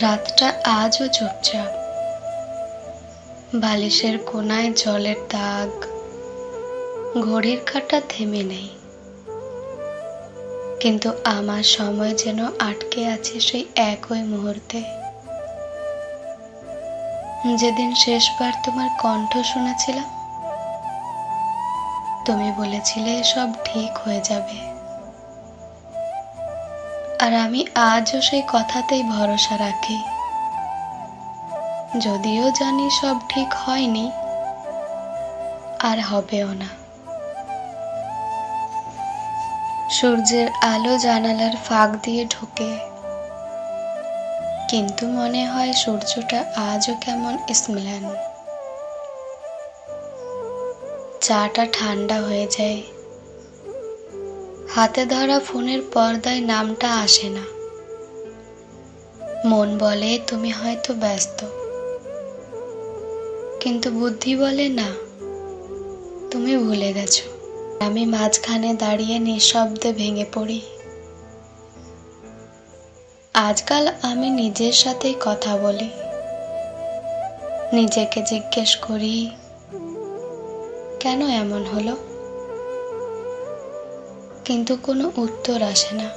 রাতটা আজও চুপচাপ। বালিশের কোনায় জলের দাগ। ঘড়ির কাঁটা থেমে নেই। কিন্তু আমার সময় যেন আটকে আছে সেই একই মুহূর্তে। যেদিন শেষবার তোমার কণ্ঠ শুনেছিলাম, তুমি বলেছিলে সব ঠিক হয়ে যাবে। আর আমি আজও সেই কথাতেই ভরসা রাখি। যদিও জানি সব ঠিক হয়নি, আর হবেও না। সূর্যের আলো জানালার ফাঁক দিয়ে ঢোকে, কিন্তু মনে হয় সূর্যটা আজও কেমন স্মেলান। চাটা ঠান্ডা হয়ে যায় হাতে ধরা ফোনের পর্দায় নামটা আসে না। মন বলে, তুমি হয়তো ব্যস্ত। কিন্তু বুদ্ধি বলে, না, তুমি ভুলে গেছো। আমি মাঝখানে দাঁড়িয়ে নিঃশব্দে ভেঙে পড়ি। আজকাল আমি নিজের সাথেই কথা বলি। নিজেকে জিজ্ঞেস করি, কেন এমন হলো? কিন্তু কোনো উত্তর আসে না।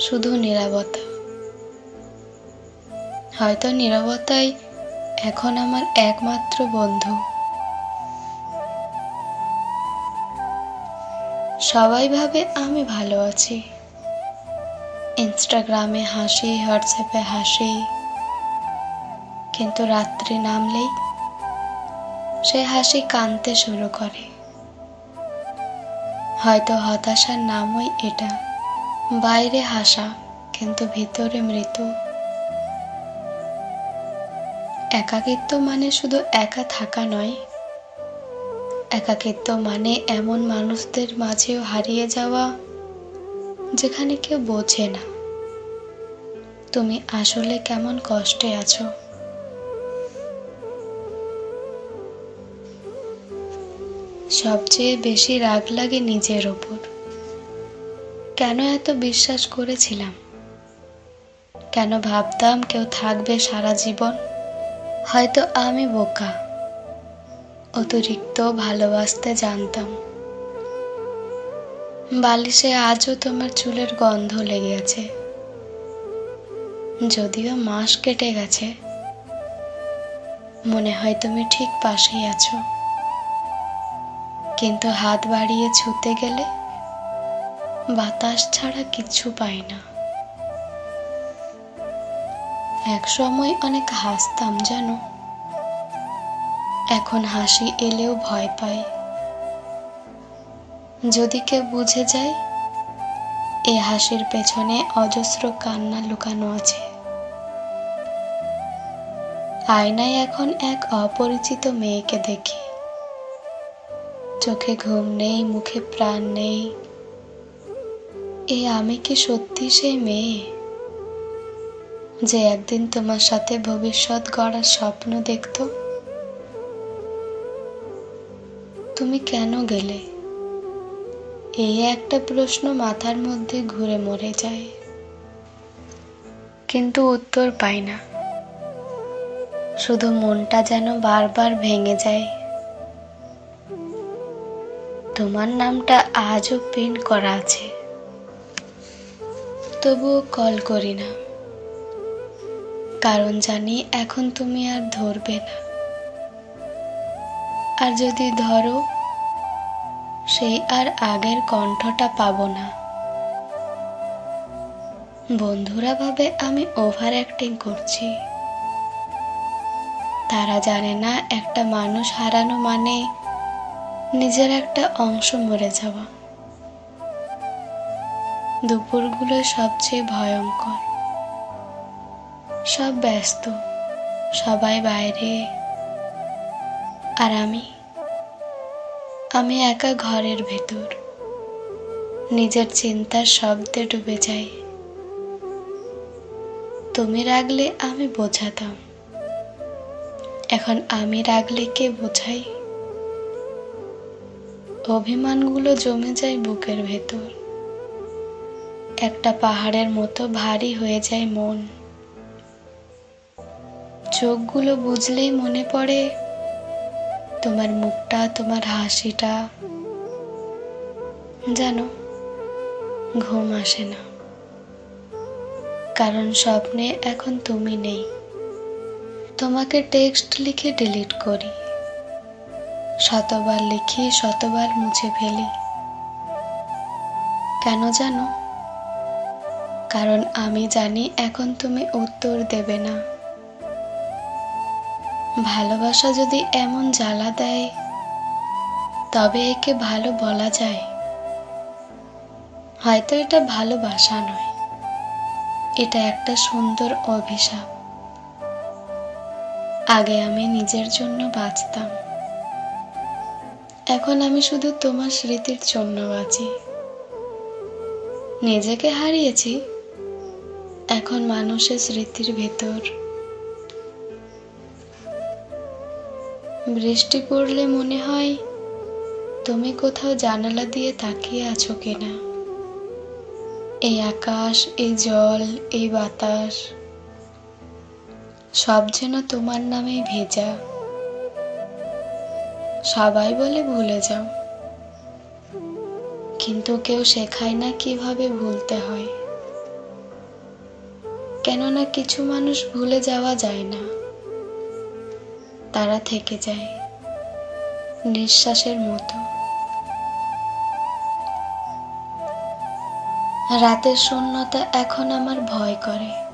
শুধু নীরবতা। হয়তো নীরবতাই এখন আমার একমাত্র বন্ধু। সবাই ভাবে আমি ভালো আছি। ইনস্টাগ্রামে হাসি, হোয়াটসঅ্যাপে হাসি। কিন্তু রাত্রি নামলেই সে হাসি কানতে শুরু করে। হয়তো হতাশার নামই এটা। বাইরে হাসা, কিন্তু ভিতরে মৃত একাকিত্ব মানে শুধু একা থাকা নয়। একাকিত্ব মানে এমন মানুষদের মাঝেও হারিয়ে যাওয়া, যেখানে কেউ বোঝে না। তুমি আসলে কেমন কষ্টে আছো? সবচেয়ে বেশি রাগ লাগে নিজের ওপর। কেন এত বিশ্বাস করেছিলাম? কেন ভাবতাম কেউ থাকবে সারা জীবন? হয়তো আমি বোকা। অতিরিক্ত ভালোবাসতে জানতাম। বালিশে আজও তোমার চুলের গন্ধ লেগে আছে। যদিও মাস কেটে গেছে। মনে হয় তুমি ঠিক পাশেই আছো। কিন্তু হাত বাড়িয়ে ছুতে গেলে বাতাস ছাড়া কিছু পাই না। এক সময় অনেক হাসতাম জানো, এখন হাসি এলেও ভয় পাই। যদি কেউ বুঝে যায়, এ হাসির পেছনে অজস্র কান্না লুকানো আছে। আয়নায় এখন এক অপরিচিত মেয়েকে দেখি। চোখে ঘুম নেই, মুখে প্রাণ নেই। এ আমি কি সত্যি সেই মেয়ে? যে একদিন তোমার সাথে ভবিষ্যৎ গড়ার স্বপ্ন দেখতো? তুমি কেন গেলে? এই একটা প্রশ্ন মাথার মধ্যে ঘুরে মরে যায়। কিন্তু উত্তর পাই না। শুধু মনটা যেন বারবার ভেঙে যায়। তোমার নামটা আজও পিন করা আছে। তবুও কল করি না। কারণ জানি এখন তুমি আর ধরবে না। আর যদি ধরো, সেই আর আগের কণ্ঠটা পাবো না। বন্ধুরা ভাবে আমি ওভার অ্যাক্টিং করছি। তারা জানে না একটা মানুষ হারানো মানে নিজের একটা অংশ মরে যাওয়া। দুপুরগুলো সবচেয়ে ভয়ঙ্কর। সব ব্যস্ত, সবাই বাইরে। আর আমি আমি একা ঘরের ভেতর। নিজের চিন্তার শব্দে ডুবে যাই। তুমি রাগলে আমি বোঝাতাম। এখন আমি রাগলে কে বোঝাই অভিমানগুলো জমে যায় বুকের ভেতর। একটা পাহাড়ের মতো ভারী হয়ে যায় মন। চোখগুলো বুঝলেই মনে পড়ে, তোমার মুখটা, তোমার হাসিটা। জানো, ঘুম আসে না। কারণ স্বপ্নে এখন তুমি নেই। তোমাকে টেক্সট লিখে ডিলিট করি। শতবার লিখি, শতবার মুছে ফেলি। কেন জানো? কারণ আমি জানি এখন তুমি উত্তর দেবে না। ভালোবাসা যদি এমন জ্বালা দেয়, তবে একে ভালো বলা যায়। হয়তো এটা ভালোবাসা নয়, এটা একটা সুন্দর অভিশাপ। আগে আমি নিজের জন্য বাঁচতাম। এখন আমি শুধু তোমার স্মৃতির জন্য বাঁচি। নিজেকে হারিয়েছি, এখন মানুষের স্মৃতির ভেতর। বৃষ্টি পড়লে মনে হয় তুমি কোথাও জানালা দিয়ে তাকিয়ে আছো কিনা। এই আকাশ, এই জল, এই বাতাস, সব যেন তোমার নামে ভেজা। সবাই বলে ভুলে যাও। কিন্তু কেউ শেখায় না কীভাবে ভুলতে হয়। কেননা কিছু মানুষ ভুলে যাওয়া যায় না। তারা থেকে যায় নিঃশ্বাসের মতো। রাতের শূন্যতা এখন আমার ভয় করে।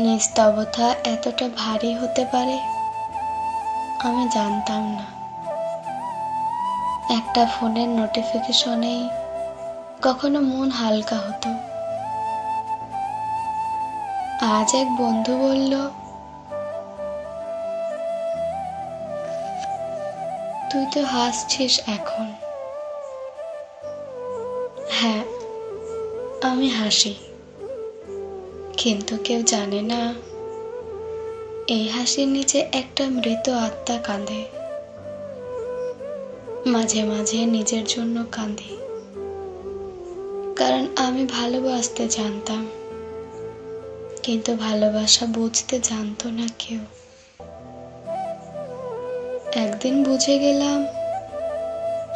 নিস্তবতা এতটা ভারী হতে পারে আমি জানতাম না। একটা ফোনের নোটিফিকেশনেই কখনো মন হালকা হতো। আজ এক বন্ধু বলল, তুই তো হাসছিস এখন। হ্যাঁ আমি হাসি। কিন্তু কেউ জানে না এই হাসির নিচে একটা মৃত আত্মা কাঁদে। মাঝে মাঝে নিজের জন্য কাঁদি। কারণ আমি ভালোবাসতে জানতাম। কিন্তু ভালোবাসা বুঝতে জানতো না কেউ। একদিন বুঝে গেলাম,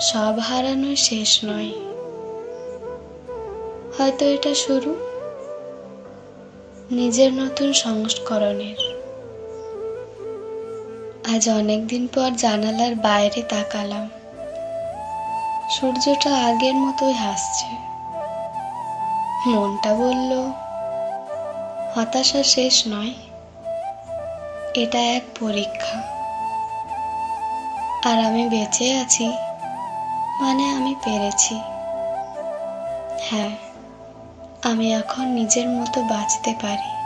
সব হারানোই শেষ নয়। হয়তো এটা শুরু? নিজের নতুন সংস্করণের। আজ অনেকদিন পর জানালার বাইরে তাকালাম। সূর্যটা আগের মতোই হাসছে। মনটা বলল, হতাশা শেষ নয়, এটা এক পরীক্ষা। আর আমি বেঁচে আছি মানে আমি পেরেছি। হ্যাঁ আমি এখন নিজের মতো বাঁচতে পারি।